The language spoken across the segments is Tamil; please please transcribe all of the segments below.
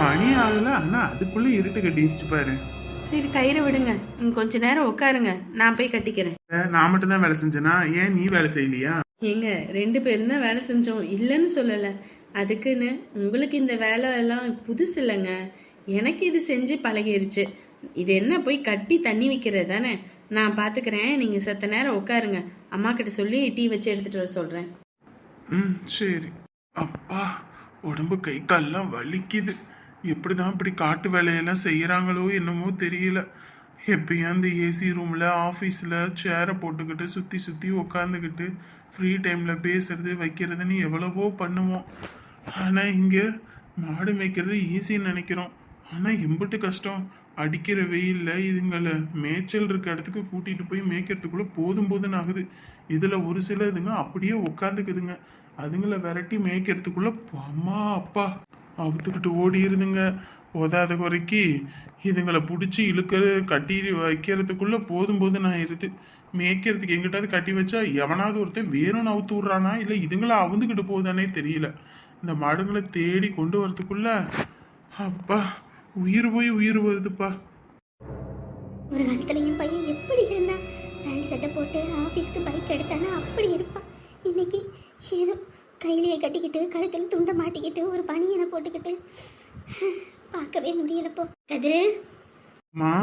மணி ஆகல ஆனா அதுக்குள்ள இருட்டு கட்டிச்சு பாரு. சரி கயிறு விடுங்க. கொஞ்ச நேரம் உட்காருங்க. நான் போய் கட்டிக்கிறேன். நான் மட்டும் தான் வேலை செஞ்சேனா? ஏன் நீ வேலை செய்யலையா? ஏங்க ரெண்டு பேரும் தான் வேலை செஞ்சோம். இல்லைன்னு சொல்லலை. அதுக்குன்னு உங்களுக்கு இந்த வேலை எல்லாம் புதுசு இல்லைங்க. எனக்கு இது செஞ்சு பழகிருச்சு. இது என்ன போய் கட்டி தண்ணி வைக்கிறது தானே? நான் பார்த்துக்கிறேன் நீங்கள் செத்த நேரம் உட்காருங்க. அம்மா கிட்ட சொல்லி டீ வச்சு எடுத்துகிட்டு வர சொல்கிறேன் ம் சரி. அப்பா உடம்பு கை கால்லாம் வலிக்குது. எப்படி தான் இப்படி காட்டு வேலையெல்லாம் செய்கிறாங்களோ என்னமோ தெரியல. எப்பயும் அந்த ஏசி ரூமில் ஆஃபீஸில் சேரை போட்டுக்கிட்டு சுற்றி சுற்றி உக்காந்துக்கிட்டு ஃப்ரீ டைமில் பேசுறது வைக்கிறதுன்னு எவ்வளவோ பண்ணுவோம். ஆனால் இங்கே மாடு மேய்க்கிறது ஈஸின்னு நினைக்கிறோம். ஆனால் எம்பிட்டு கஷ்டம். அடிக்கிற வெயிலில் இதுங்களை மேய்ச்சல் இருக்க இடத்துக்கு கூட்டிகிட்டு போய் மேய்க்கிறதுக்குள்ளே போதும் போதுன்னு ஆகுது. இதில் ஒரு சில இதுங்க அப்படியே உட்காந்துக்குதுங்க அதுங்களை விரட்டி மேய்க்கிறதுக்குள்ளே அம்மா அப்பா. அவுத்துக்கிட்டு ஓடிடுதுங்க போதாத குறைக்கு இதுங்களை பிடிச்சி இழுக்கிற கட்டி வைக்கிறதுக்குள்ளே போதும் போதுன்னு இருது மேய்க்கிறதுக்கு எங்கிட்டாவது கட்டி வச்சா எவனாவது ஒருத்தன் வேணும்னு அவுத்து விட்றானா? இல்லை இதுங்களை அவுந்துக்கிட்டு போகுதானே தெரியல. இந்த மாடுங்களை தேடி கொண்டு வரதுக்குள்ள அப்பா உயிர் போய் உயிர் வருதுப்பா. ஒரு காலத்துல என் பையன் எப்படி இருந்தான் பேண்ட் சட்டை போட்டு ஆஃபீஸ்க்கு பைக் எடுத்தானா அப்படி இருப்பான். இன்னைக்கு ஏதோ கையிலேயே கட்டிக்கிட்டு கழுத்தில் துண்டை மாட்டிக்கிட்டு ஒரு பனியனை போட்டுக்கிட்டு. பார்க்கவே முடியலப்போ. கதிரு? மா?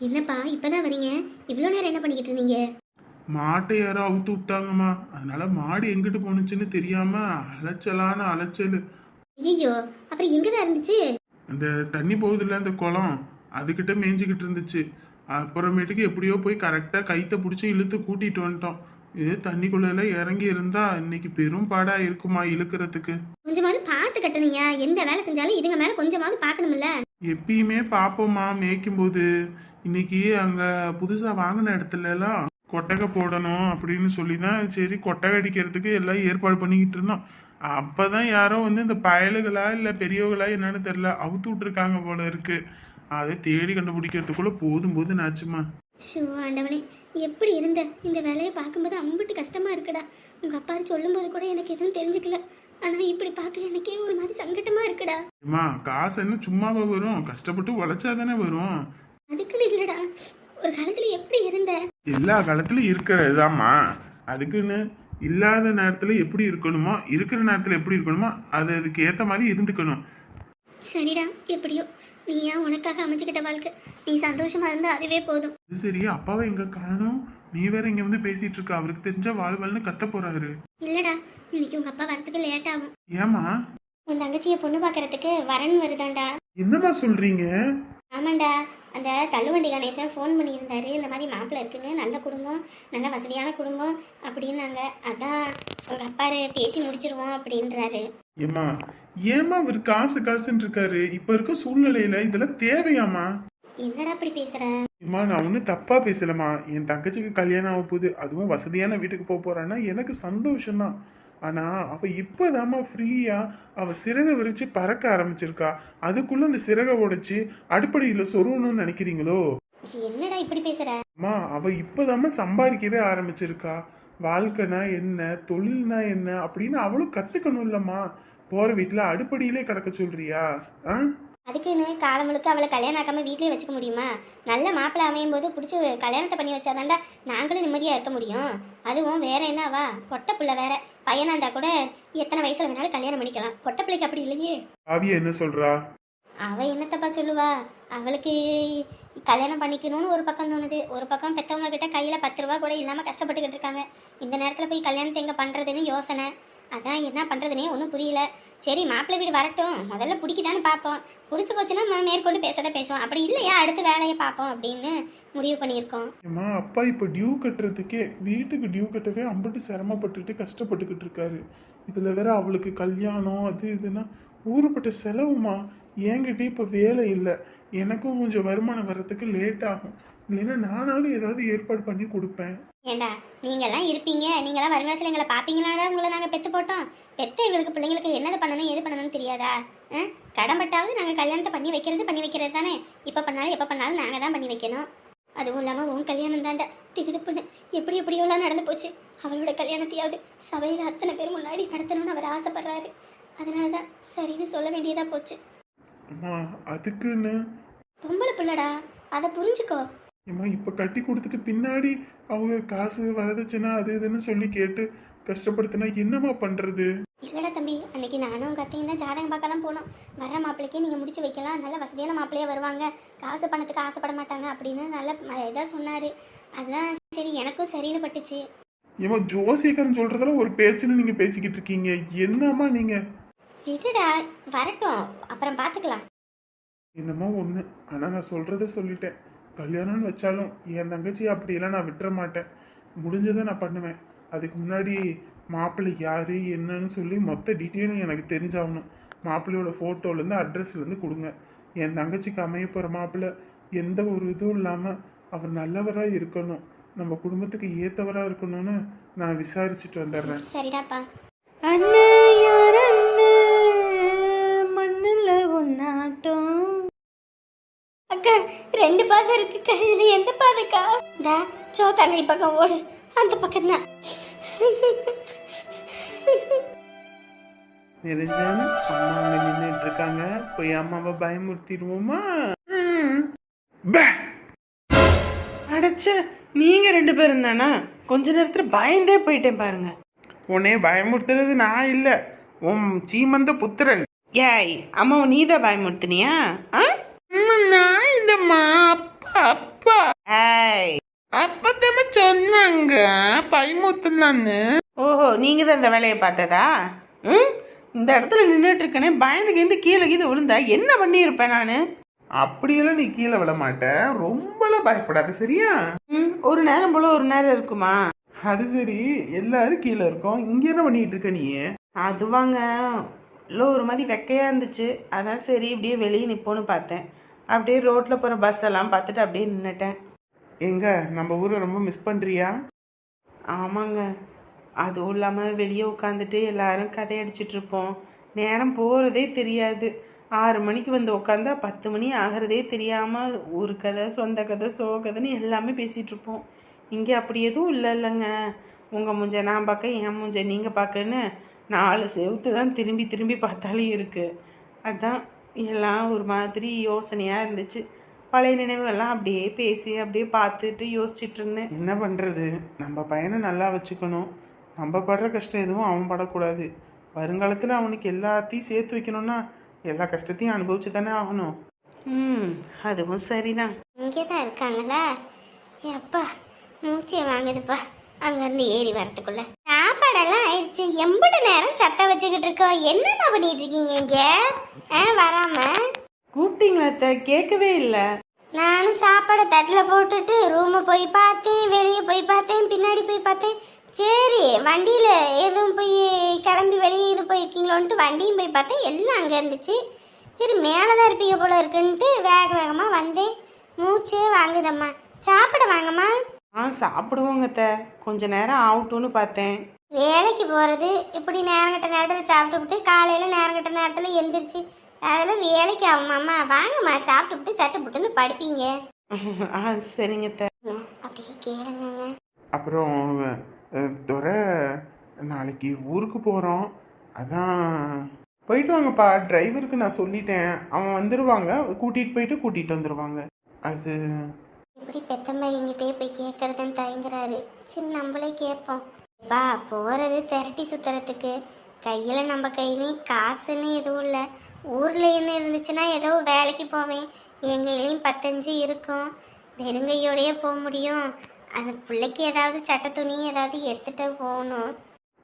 என்னப்பா இப்பதான் வரீங்க இவ்வளோ நேரம் என்ன பண்ணிக்கிட்டு இருந்தீங்க? மாட்டை யாரோ அவுத்து விட்டாங்கம்மா. அதனால மாடு எங்கிட்டு போணுச்சுன்னு தெரியாம அலைச்சலான அலைச்சல். ஐயோ அப்புறம் எங்கே தான் இருந்துச்சு? அந்த தண்ணி போகுதுல்ல அந்த குளம். அதுகிட்ட மேய்ஞ்சிக்கிட்டு இருந்துச்சு. அப்புறமேட்டுக்கு எப்படியோ போய் கரெக்டாக கைத்தை பிடிச்சி இழுத்து கூட்டிட்டு வந்துட்டோம். இதே தண்ணிக்குள்ள இறங்கி இருந்தா இன்னைக்கு பெரும் பாடா இருக்குமா இழுக்கிறதுக்கு? கொஞ்சமாவது பார்த்து கட்டணுயா எந்த வேலை செஞ்சாலும் இதுங்க மேலே கொஞ்சமாவது பார்க்கணும்ல. எப்பயுமே பார்ப்போம்மா மேய்க்கும் போது இன்னைக்கு அங்க புதுசா வாங்கின இடத்துல எல்லாம் கொட்டகை போடணும் அப்படின்னு சொல்லி தான் சரி கொட்டகை அடிக்கிறதுக்கு எல்லாம் ஏற்பாடு பண்ணிக்கிட்டு இருந்தோம். அப்பதான் யாரோ வந்து இந்த பயலுகளா இல்ல பெரியவங்களா என்னன்னு தெரியல அவுத்து விட்டுருக்காங்க போல இருக்கு. அதை தேடி கண்டுபிடிக்கிறதுக்குள்ள போதும் போது நாச்சுமா ஆண்டவனே. எப்படி இருந்த? இந்த வேலையை பார்க்கும்போது அம்பிட்டு கஷ்டமா இருக்குடா. உங்க அப்பா சொல்லும்போது கூட எனக்கு எதுவும் தெரிஞ்சுக்கல. ஆனா இப்படி பார்க்க எனக்கே ஒரு மாதிரி சங்கட்டமா இருக்குடா. அம்மா காசு என்ன சும்மாவா வரும். கஷ்டப்பட்டு உழைச்சா தானே வரும். அதுக்குன்னு இல்லடா. ஒரு காலத்துல எப்படி இருந்த? எல்லா காலத்துலயும் இருக்கிறதுதாம்மா. அதுக்குன்னு இல்லாத நேரத்துல எப்படி இருக்கணுமோ இருக்கிற நேரத்துல எப்படி இருக்கணுமோ அது அதுக்கு ஏத்த மாதிரி இருந்துக்கணும். சரிடா எப்படியோ. நீ ஏன் உனக்காக அமைச்சுக்கிட்ட வாழ்க்கை. நீ சந்தோஷமா இருந்தா அதுவே போதும். அது சரி அப்பாவை எங்க காணோம்? நீ வேற இங்க வந்து பேசிட்டு இருக்க. அவருக்கு தெரிஞ்சா வாழ்வாள்னு கத்த போறாரு. இல்லடா இன்னைக்கு உங்க அப்பா வரதுக்கு லேட் ஆகும். ஏமா உன் தங்கச்சியை பொண்ணு பார்க்கறதுக்கு வரன் வருதாண்டா. என்னம்மா சொல்றீங்க? ஆமாண்டா. அந்த தள்ளுவண்டி கணேசன் ஃபோன் பண்ணியிருந்தாரு. இந்த மாதிரி மாப்பிள்ளை இருக்குங்க நல்ல குடும்பம் நல்ல வசதியான குடும்பம் அப்படின்னாங்க. அதான் உங்கள் அப்பாரு பேசி முடிச்சிருவோம் அப்படின்றாரு. ஏமா ஏமா அவர் காசு காசுன்னு இருக்காரு? இப்ப இருக்க சூழ்நிலையில இதெல்லாம் தேவையாமா என்னடா அப்படி பேசுற? அம்மா நான் ஒன்றும் தப்பா பேசலம்மா. என் தங்கச்சிக்கு கல்யாணம் ஆக போகுது. அதுவும் வசதியான வீட்டுக்கு போக போறான்னா எனக்கு சந்தோஷம்தான். ஆனா அவ இப்போதாம்மா ஃப்ரீயா அவ சிறகை விரிச்சு பறக்க ஆரம்பிச்சிருக்கா. அதுக்குள்ள இந்த சிறகை உடைச்சு அடுப்படியில சொருகணும்னு நினைக்கிறீங்களோ? என்னடா இப்படி பேசுற? அம்மா அவ இப்போதாம்மா சம்பாதிக்கவே ஆரம்பிச்சிருக்கா. வாழ்க்கைனா என்ன தொழில்னா என்ன அப்படின்னு அவளும் கத்துக்கணும் இல்லம்மா போற வீட்டுல அடுப்படியிலே கிடக்க சொல்றியா? ஆ? அதுக்குன்னு காலம் முழுக்க அவளை கல்யாணம் ஆக்காம வீட்லயே வச்சுக்க முடியுமா? நல்ல மாப்பிள்ளை அமையும் போது பிடிச்சி கல்யாணத்தை பண்ணி வச்சாதாண்டா நாங்களும் நிம்மதியாக இருக்க முடியும். அதுவும் வேற என்னவா? பொட்டை பிள்ளை வேற. பையனா இருந்தா கூட எத்தனை வயசுல வேணாலும் கல்யாணம் பண்ணிக்கலாம். பொட்டை பிள்ளைக்கு அப்படி இல்லையே. ஆவியா என்ன சொல்றா? அவ என்னத்தப்பா சொல்லுவா? அவளுக்கு கல்யாணம் பண்ணிக்கணும்னு ஒரு பக்கம் தோணுது. ஒரு பக்கம் பெற்றவங்க கிட்ட கையில் பத்து ரூபா கூட இல்லாமல் கஷ்டப்பட்டுக்கிட்டு இருக்காங்க. இந்த நேரத்தில் போய் கல்யாணத்தை எங்கே பண்ணுறதுன்னு யோசனை. அதான் என்ன பண்ணுறதுனே ஒன்றும் புரியல. சரி மாப்பிள்ளை வீடு வரட்டும். முதல்ல பிடிக்குதான்னு பார்ப்போம். பிடிச்சி போச்சுன்னா மேற்கொண்டு பேசதான் பேசுவோம். அப்படி இல்லையா? அடுத்த வேலையை பார்ப்போம் அப்படின்னு முடிவு பண்ணியிருக்கோம். அம்மா அப்பா இப்போ டியூ கட்டுறதுக்கே வீட்டுக்கு டியூ கட்டவே அம்பட்டு சிரமப்பட்டுட்டு கஷ்டப்பட்டுக்கிட்டு இருக்காரு. இதில் வேற அவளுக்கு கல்யாணம் அது இதுன்னா ஊருப்பட்ட செலவுமா? என்கிட்ட இப்போ வேலை இல்லை. எனக்கும் கொஞ்சம் வருமானம் வர்றதுக்கு லேட் ஆகும். இல்லைன்னா நானாவது ஏதாவது ஏற்பாடு பண்ணி கொடுப்பேன். ஏண்டா நீங்கெல்லாம் இருப்பீங்க. நீங்களாம் வருங்காலத்தில் எங்களை பார்ப்பீங்களாடா? உங்களை நாங்கள் பெற்று போட்டோம். பெற்ற எங்களுக்கு பிள்ளைங்களுக்கு என்னது பண்ணணும் எது பண்ணணும்னு தெரியாதா? ஆ கடன்பட்டாவது நாங்கள் கல்யாணத்தை பண்ணி வைக்கிறது பண்ணி வைக்கிறது தானே? இப்போ பண்ணாலும் எப்போ பண்ணாலும் நாங்கள் தான் பண்ணி வைக்கணும். அதுவும் இல்லாமல் உன் கல்யாணம் தாண்டா. திடுதுப்புன்னு எப்படி எப்படியோலாம் நடந்து போச்சு. அவளோட கல்யாணத்தையாவது சபையில் அத்தனை பேர் முன்னாடி நடத்தணும்னு அவர் ஆசைப்படுறாரு. அதனால தான் சரின்னு சொல்ல வேண்டியதாக போச்சு. அதுக்குன்னு? பொம்பளை பிள்ளடா அதை புரிஞ்சுக்கோ. ஏம்மா இப்போ கட்டி கொடுத்துட்டு பின்னாடி அவங்க காசு வரதட்சணை அது இதுன்னு சொல்லி கேட்டு கஷ்டப்படுத்தினா என்னம்மா பண்ணுறது இல்லடா தம்பி அன்னைக்கு நானும் உங்கள் அத்தையும் தான் ஜாதகம் பார்க்கலாம் போனோம். வர்ற மாப்பிள்ளைக்கே நீங்கள் முடிச்சு வைக்கலாம். நல்ல வசதியான மாப்பிள்ளையா வருவாங்க. காசு பணத்துக்கு ஆசைப்பட மாட்டாங்க அப்படின்னு நல்ல ம- இதா சொன்னார். அதுதான் சரி எனக்கும் சரின்னு பட்டுச்சு. ஏம்மா ஜோசியக்காரன் சொல்றதுல ஒரு பேச்சுன்னு நீங்க பேசிக்கிட்டு இருக்கீங்க. என்னம்மா நீங்க? விடுடா வரட்டும். அப்புறம் பார்த்துக்கலாம் என்னமோ ஒன்று ஆனால் நான் சொல்கிறத சொல்லிட்டேன். கல்யாணம்னு வச்சாலும் என் தங்கச்சி அப்படியெல்லாம் நான் விட்டுற மாட்டேன். முடிஞ்சதை நான் பண்ணுவேன். அதுக்கு முன்னாடி மாப்பிள்ளை யார் என்னன்னு சொல்லி மொத்த டீட்டெயிலும் எனக்கு தெரிஞ்சாகணும். மாப்பிள்ளையோட ஃபோட்டோலேருந்து அட்ரஸ்லேருந்து கொடுங்க. என் தங்கச்சிக்கு அமைய போகிற மாப்பிள்ளை எந்த ஒரு இதுவும் இல்லாமல் அவர் நல்லவராக இருக்கணும். நம்ம குடும்பத்துக்கு ஏற்றவராக இருக்கணும்னு நான் விசாரிச்சுட்டு வந்துடுறேன். சரிடாப்பா. அண்ணே! அக்கா ரெண்டு பாதை இருக்கு கையில் எந்த பாதைக்கா? டா சோத்தாங்கி பக்கம் ஓடு. அந்த பக்கம் தான் நிரஞ்சன் அம்மா அங்க நின்றுட்டு இருக்காங்க. போய் அம்மாவை பயமுறுத்திடுவோமா? அடைச்ச நீங்க ரெண்டு பேரும் தானா? கொஞ்ச நேரத்துல பயந்தே போயிட்டேன் பாருங்க. உன்னை பயமுறுத்துறது நான் இல்ல. உன் சீமந்த புத்திரன். ஏய் அம்மா நீ தான் பயமுறுத்தினியா? ஆ? இல்லம்மா அப்பா அப்பா. ஏய். அப்பதாம சொன்னாங்க பயமுறுத்தலான்னு ஓஹோ நீங்க தான் இந்த வேலையை பார்த்ததா? ம்? இந்த இடத்துல நின்றுட்டு இருக்கனே பயந்து கிந்து கீழே கீழே விழுந்தா என்ன பண்ணியிருப்பேன் நான்? அப்படியெல்லாம் நீ கீழே விழ மாட்ட. ரொம்பலாம் பயப்படாத சரியா? ம் ஒரு நேரம் போல ஒரு நேரம் இருக்குமா? அது சரி எல்லாரும் கீழே இருக்கோம். இங்க என்ன பண்ணிட்டு இருக்க நீ? அதுவாங்க. இல்லை ஒரு மாதிரி வெக்கையாக இருந்துச்சு. அதான் சரி இப்படியே வெளியே நிற்போன்னு பார்த்தேன். அப்படியே ரோட்டில் போகிற பஸ் எல்லாம் பார்த்துட்டு அப்படியே நின்றுட்டேன் எங்க? நம்ம ஊரை ரொம்ப மிஸ் பண்றியா? ஆமாங்க. அதுவும் இல்லாமல் வெளியே உட்காந்துட்டு எல்லாரும் கதை அடிச்சிட்டு இருப்போம். நேரம் போகிறதே தெரியாது. ஆறு மணிக்கு வந்து உட்காந்தா பத்து மணி ஆகிறதே தெரியாமல் ஊர் கதை சொந்த கதை சோ கதைன்னு எல்லாமே பேசிகிட்டு இருப்போம். இங்கே அப்படி எதுவும் இல்லை இல்லைங்க. உங்கள் மூஞ்ச நான் பார்க்க என் மூஞ்ச நீங்கள் பார்க்கன்னு நாலு செவுத்து தான் திரும்பி திரும்பி பார்த்தாலே இருக்குது அதான் எல்லாம் ஒரு மாதிரி யோசனையாக இருந்துச்சு. பழைய நினைவுகள்லாம் அப்படியே பேசி அப்படியே பார்த்துட்டு யோசிச்சுட்டு இருந்தேன் என்ன பண்ணுறது நம்ம பையனை நல்லா வச்சுக்கணும். நம்ம படுற கஷ்டம் எதுவும் அவன் படக்கூடாது. வருங்காலத்தில் அவனுக்கு எல்லாத்தையும் சேர்த்து வைக்கணும்னா எல்லா கஷ்டத்தையும் அனுபவிச்சு தானே ஆகணும். ம் அதுவும் சரிதான். இங்கே தான் இருக்காங்களா அப்பா மூச்சை வாங்குதுப்பா. அங்கேருந்து ஏறி வரத்துக்குள்ள. சாப்பாடெல்லாம் எம்புட்டு நேரம் சத்த வச்சுக்கிட்டு இருக்கோம் என்னம்மா பண்ணிட்டு இருக்கீங்க இங்கே? ஆ வராம. கூப்பிட்டீங்களா அத்தை கேட்கவே இல்லை. நானும் சாப்பாடை தட்டில் போட்டுட்டு ரூமை போய் பார்த்தேன் வெளியே போய் பார்த்தேன் பின்னாடி போய் பார்த்தேன். சரி வண்டியில் எதுவும் போய் கிளம்பி வெளியே இது போயிருக்கீங்களோன்ட்டு வண்டியும் போய் பார்த்தேன் எல்லாம் அங்கே இருந்துச்சு. சரி மேலே தான் இருப்பீங்க போல இருக்குன்ட்டு வேக வேகமாக வந்தேன். மூச்சே வாங்குதம்மா. சாப்பிட வாங்கம்மா. ஆ சாப்பிடுவோங்க அத்தை. கொஞ்ச நேரம் ஆகட்டும்னு பார்த்தேன். வேலைக்கு போகிறது இப்படி நேரங்கட்ட நேரத்தில் சாப்பிட்டுவிட்டு காலையில் நேரங்கட்ட நேரத்தில் எந்திரிச்சு அதெல்லாம் வேலைக்கு ஆகுமாம்மா வாங்கம்மா சாப்பிட்டுவிட்டு சட்டு புட்டுன்னு படுப்பீங்க. ஆ சரிங்க அத்தை அப்படியே கேளுங்கங்க. அப்புறம் அஹ், துரை நாளைக்கு ஊருக்கு போகிறோம் அதான் போயிட்டு வாங்கப்பா டிரைவருக்கு நான் சொல்லிட்டேன். அவன் வந்துடுவாங்க கூட்டிகிட்டு போயிட்டு கூட்டிகிட்டு வந்துடுவாங்க அது இப்படி பெத்தம்மா எங்கிட்டே போய் கேட்கறதுன்னு தயங்குறாரு சரி நம்மளே கேட்போம் பா போகிறது திரட்டி சுத்துறதுக்கு. கையில் நம்ம கையிலையும் காசுன்னு எதுவும் இல்லை. ஊரில் என்ன இருந்துச்சுன்னா ஏதோ வேலைக்கு போவேன். எங்களையும் பத்தஞ்சு இருக்கும். வெறுங்கையோடயே போக முடியும். அந்த பிள்ளைக்கு ஏதாவது சட்டை துணி ஏதாவது எடுத்துகிட்டு போகணும்.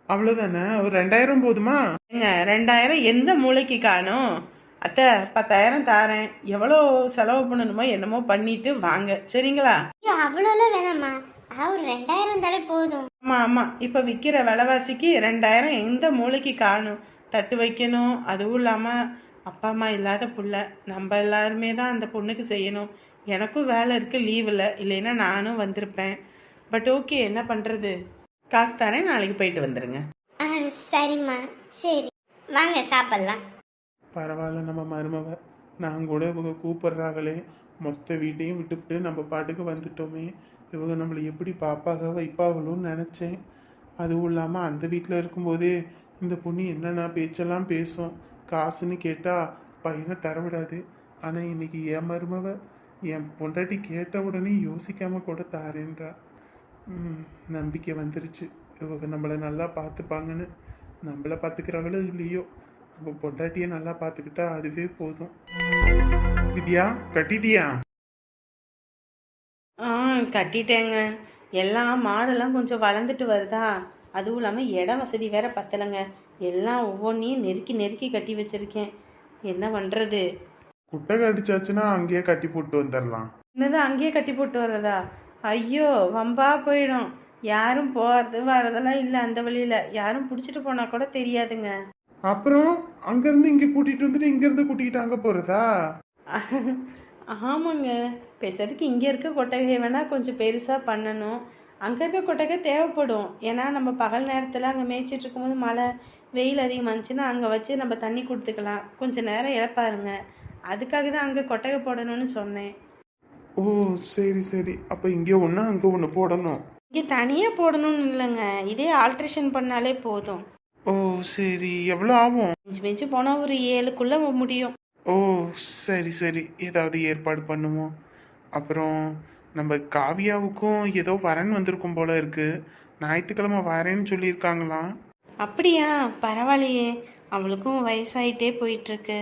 அவ்வளோதானே ஒரு ரெண்டாயிரம் போதுமா? ஏங்க ரெண்டாயிரம் எந்த மூளைக்கு காணும்? அத்தை பத்தாயிரம் தாரேன். எவ்வளோ செலவு பண்ணணுமோ என்னமோ பண்ணிட்டு வாங்க. சரிங்களா? ஐயோ அவ்வளோலாம் வேணாம்மா. ஒரு ரெண்டாயிரம் தானே போதும். ஆமாம் ஆமாம் இப்போ விற்கிற விலைவாசிக்கு ரெண்டாயிரம் எந்த மூளைக்கு காணும் தட்டு வைக்கணும் அதுவும் இல்லாமல் அப்பா அம்மா இல்லாத புள்ள. நம்ம எல்லாருமே தான் அந்த பொண்ணுக்கு செய்யணும். எனக்கும் வேலை இருக்குது லீவில் இல்லைன்னா நானும் வந்திருப்பேன். பட் ஓகே என்ன பண்ணுறது காசு தரேன் நாளைக்கு போயிட்டு வந்துடுங்க ஆ சரிம்மா. சரி. வாங்க சாப்பிட்லாம். பரவாயில்ல நம்ம மருமவ. நான் கூட இவங்க கூப்பிடுறாங்களே. மொத்த வீட்டையும் விட்டுவிட்டு நம்ம பாட்டுக்கு வந்துட்டோமே. இவங்க நம்மளை எப்படி பாப்பாக வைப்பாங்களோன்னு நினச்சேன். அதுவும் இல்லாமல் அந்த வீட்டில் இருக்கும்போதே இந்த பொண்ணு என்னென்ன பேச்செல்லாம் பேசும். காசுன்னு கேட்டால் பையனை தர விடாது. ஆனால் இன்னைக்கு என் மருமவ என் பொண்டாட்டி கேட்ட உடனே யோசிக்காமல் கூட தாரேன்றா. நம்பிக்கை வந்துருச்சு. இவங்க நம்மளை நல்லா பார்த்துப்பாங்கன்னு நம்மளை பார்த்துக்கிறாங்களோ இல்லையோ நம்ம பொண்டாட்டியை நல்லா பார்த்துக்கிட்டா அதுவே போதும். வித்யா கட்டிட்டியா? ஆ கட்டிட்டேங்க. எல்லாம் மாடெல்லாம் கொஞ்சம் வளர்ந்துட்டு வருதா? அதுவும் இல்லாமல் இட வசதி வேற பத்தலைங்க. எல்லாம் ஒவ்வொன்றையும் நெருக்கி நெருக்கி கட்டி வச்சிருக்கேன். என்ன பண்ணுறது குட்டை கடிச்சாச்சுன்னா அங்கேயே கட்டி போட்டு வந்துடலாம் என்னது அங்கேயே கட்டி போட்டு வர்றதா? ஐயோ வம்பா போயிடும். யாரும் போகிறது வரதெல்லாம் இல்லை அந்த வழியில். யாரும் பிடிச்சிட்டு போனால் கூட தெரியாதுங்க. அப்புறம் அங்கேருந்து இங்கே கூட்டிகிட்டு வந்துட்டு இங்கேருந்து கூட்டிகிட்டு அங்கே போகிறதா ஆமாங்க. பேசுறதுக்கு இங்கே இருக்க கொட்டகையை வேணால் கொஞ்சம் பெருசாக பண்ணணும். அங்கே இருக்க கொட்டகை தேவைப்படும். ஏன்னா நம்ம பகல் நேரத்தில் அங்கே மேய்ச்சிட்டு இருக்கும்போது மழை வெயில் அதிகமாக இருந்துச்சுன்னா அங்கே வச்சு நம்ம தண்ணி கொடுத்துக்கலாம். கொஞ்சம் நேரம் இழப்பாருங்க. அதுக்காக தான் அங்கே கொட்டகை போடணும்னு சொன்னேன். ஓ சரி சரி. அப்போ இங்கே ஒன்று அங்கே ஒன்று போடணும்? இங்கே தனியாக போடணும்னு இல்லைங்க. இதே ஆல்ட்ரேஷன் பண்ணாலே போதும். ஓ சரி. எவ்வளோ ஆகும்? மிஞ்சி மிஞ்சி போனால் ஒரு ஏழுக்குள்ளே முடியும். ஓ சரி சரி. ஏதாவது ஏற்பாடு பண்ணுவோம். அப்புறம் நம்ம காவியாவுக்கும் ஏதோ வரன் வந்திருக்கும் போல இருக்கு. ஞாயிற்றுக்கிழமை வரேன்னு சொல்லியிருக்காங்களாம். அப்படியா? பரவாயில்லையே. அவளுக்கும் வயசாயிட்டே போயிட்டுருக்கு.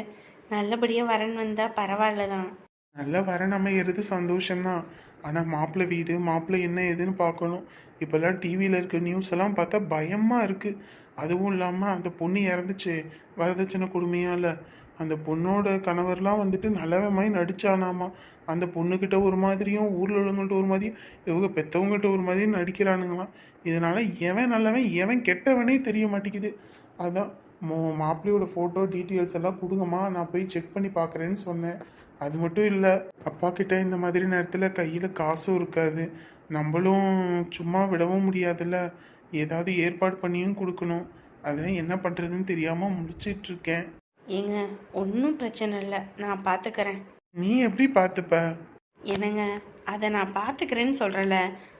நல்லபடியாக வரன் வந்தால் பரவாயில்ல தான் நல்ல வரன் அமையிறது சந்தோஷம்தான். ஆனால் மாப்பிள்ளை வீடு மாப்பிள்ளை என்ன ஏதுன்னு பார்க்கணும். இப்போல்லாம் டிவியில் இருக்க நியூஸ் எல்லாம் பார்த்தா பயமாக இருக்குது அதுவும் இல்லாமல் அந்த பொண்ணு இறந்துச்சு. வரதட்சணை கொடுமையாக இல்லை அந்த பொண்ணோட கணவர்லாம் வந்துட்டு நல்லவன் மாதிரி நடிச்சானாமா? அந்த பொண்ணுக்கிட்ட ஒரு மாதிரியும் ஊரில் உள்ளவங்கள்ட்ட ஒரு மாதிரியும் இவங்க பெற்றவங்ககிட்ட ஒரு மாதிரியும் நடிக்கிறானுங்களாம். இதனால் எவன் நல்லவன் எவன் கெட்டவனே தெரிய மாட்டேங்குது. அதான் மோ மாப்பிள்ளையோட ஃபோட்டோ டீட்டெயில்ஸ் எல்லாம் கொடுங்கம்மா. நான் போய் செக் பண்ணி பார்க்குறேன்னு சொன்னேன். அது மட்டும் இல்லை அப்பா கிட்ட இந்த மாதிரி நேரத்தில் கையில் காசும் இருக்காது. நம்மளும் சும்மா விடவும் முடியாதுல்ல. ஏதாவது ஏற்பாடு பண்ணியும் கொடுக்கணும். அதான் என்ன பண்ணுறதுன்னு தெரியாமல் முடிச்சிட்டு இருக்கேன். ஏங்க ஒன்றும் பிரச்சனை இல்லை. நான் பார்த்துக்கிறேன் நீ எப்படி பார்த்துப்ப என்னங்க அதை நான் பார்த்துக்கிறேன்னு சொல்கிறல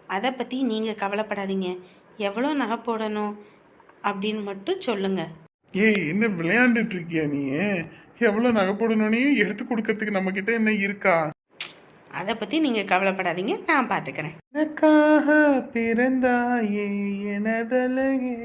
அதை பற்றி நீங்கள் கவலைப்படாதீங்க. எவ்வளோ நகை போடணும் அப்படின்னு மட்டும் சொல்லுங்கள் ஏய் என்ன விளையாண்டுட்டு இருக்கியா நீ? எவ்வளோ நகை போடணும்னே எடுத்து கொடுக்கறதுக்கு நம்ம கிட்ட என்ன இருக்கா? அதை பற்றி நீங்கள் கவலைப்படாதீங்க நான் பார்த்துக்கிறேன் எனக்காக பிறந்தாயே எனதழகே